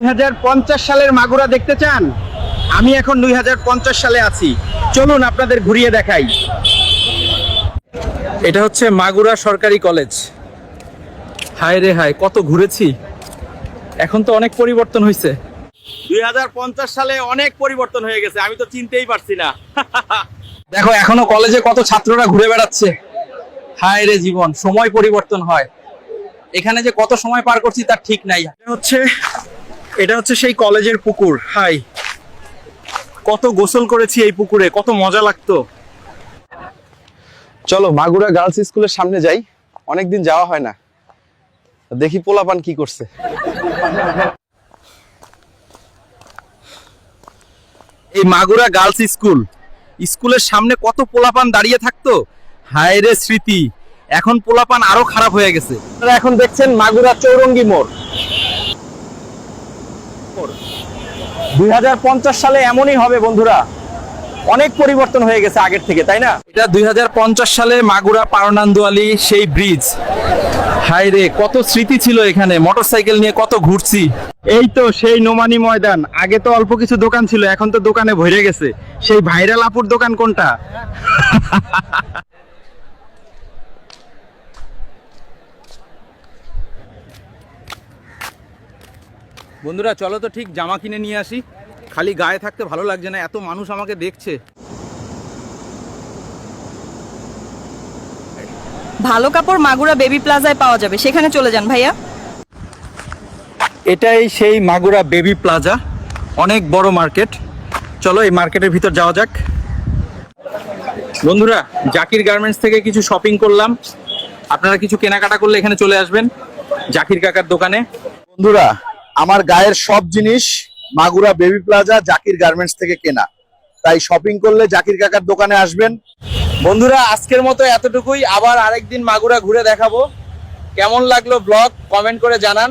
দুই হাজার পঞ্চাশ সালের মাগুরা দেখতে চান? আমি এখন দুই হাজার পঞ্চাশ সালে আছি। চলুন আপনাদের ঘুরিয়ে দেখাই। এটা হচ্ছে মাগুরা সরকারি কলেজ। হায় রে হায়, কত ঘুরেছি। এখন তো অনেক পরিবর্তন হয়েছে দুই হাজার পঞ্চাশ সালে অনেক পরিবর্তন হয়ে গেছে, আমি তো চিনতেই পারছি না। দেখো, এখনও কলেজে কত ছাত্ররা ঘুরে বেড়াচ্ছে। হায় রে জীবন, সময় পরিবর্তন হয়। এখানে যে কত সময় পার করছি তার ঠিক নাই। হচ্ছে এটা হচ্ছে সেই কলেজের পুকুর। হাই। কত গোসল করেছি এই পুকুরে কত মজা লাগতো। চলো মাগুরা গার্লস স্কুলের সামনে যাই। অনেকদিন যাওয়া হয় না। দেখি পোলাপান কি করছে। এই মাগুরা গার্লস স্কুল স্কুলের সামনে কত পোলাপান দাঁড়িয়ে থাকতো? হায় রে স্মৃতি এখন পোলাপান আরও খারাপ হয়ে গেছে। এখন দেখছেন মাগুরা চৌরঙ্গি মোড়। দুই হাজার পঞ্চাশ সালে এমনই হবে বন্ধুরা। অনেক পরিবর্তন হয়ে গেছে আগের থেকে তাই না? এটা দুই সালে মাগুরা পারনান্দুয়ালি সেই ব্রিজ হাই রে কত স্মৃতি ছিল এখানে। মোটরসাইকেল নিয়ে কত ঘুরছি। এই তো সেই নোমানি ময়দান। আগে তো অল্প কিছু দোকান ছিল এখন তো দোকানে ভরে গেছে। সেই ভাইরাল আপুর দোকান কোনটা? বন্ধুরা চলো তো ঠিক জামা কিনে নিয়ে আসি। খালি গায়ে থাকতে ভালো লাগছে না এত মানুষ আমাকে দেখছে। ভালো কাপড় মাগুরা বেবি প্লাজায় পাওয়া যাবে সেখানে চলে যান ভাইয়া। এটাই সেই মাগুরা বেবি প্লাজা অনেক বড় মার্কেট। চলো এই মার্কেটের ভিতর যাওয়া যাক। বন্ধুরা জাকির গার্মেন্টস থেকে কিছু শপিং করলাম। আপনারা কিছু কেনাকাটা করলে এখানে চলে আসবেন জাকির কাকার দোকানে। বন্ধুরা আমার গায়ের সব জিনিস Magura baby plaza, Zakir garments থেকে কেনা। তাই শপিং করলে জাকির কাকার দোকানে আসবেন। বন্ধুরা, আজকের মতো এতটুকুই। আবার আরেকদিন মাগুরা ঘুরে দেখাবো। কেমন লাগল ব্লগ কমেন্ট করে জানান।